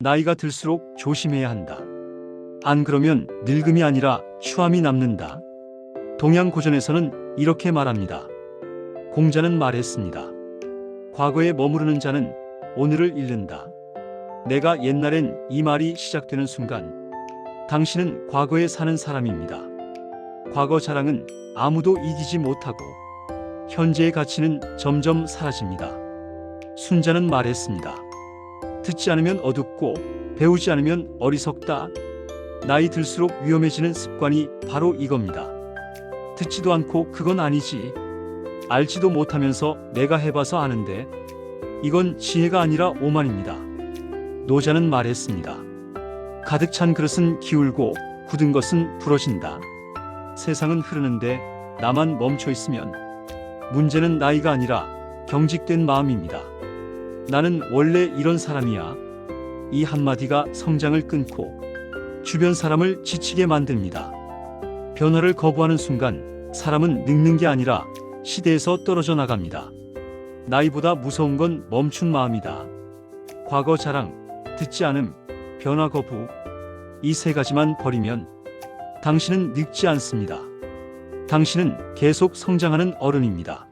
나이가 들수록 조심해야 한다. 안 그러면 늙음이 아니라 추함이 남는다. 동양 고전에서는 이렇게 말합니다. 공자는 말했습니다. 과거에 머무르는 자는 오늘을 잃는다. 내가 옛날엔 이 말이 시작되는 순간 당신은 과거에 사는 사람입니다. 과거 자랑은 아무도 이기지 못하고 현재의 가치는 점점 사라집니다. 순자는 말했습니다. 듣지 않으면 어둡고 배우지 않으면 어리석다. 나이 들수록 위험해지는 습관이 바로 이겁니다. 듣지도 않고 그건 아니지. 알지도 못하면서 내가 해봐서 아는데 이건 지혜가 아니라 오만입니다. 노자는 말했습니다. 가득 찬 그릇은 기울고 굳은 것은 부러진다. 세상은 흐르는데 나만 멈춰 있으면 문제는 나이가 아니라 경직된 마음입니다. 나는 원래 이런 사람이야. 이 한마디가 성장을 끊고 주변 사람을 지치게 만듭니다. 변화를 거부하는 순간 사람은 늙는 게 아니라 시대에서 떨어져 나갑니다. 나이보다 무서운 건 멈춘 마음이다. 과거 자랑, 듣지 않음, 변화 거부, 이 세 가지만 버리면 당신은 늙지 않습니다. 당신은 계속 성장하는 어른입니다.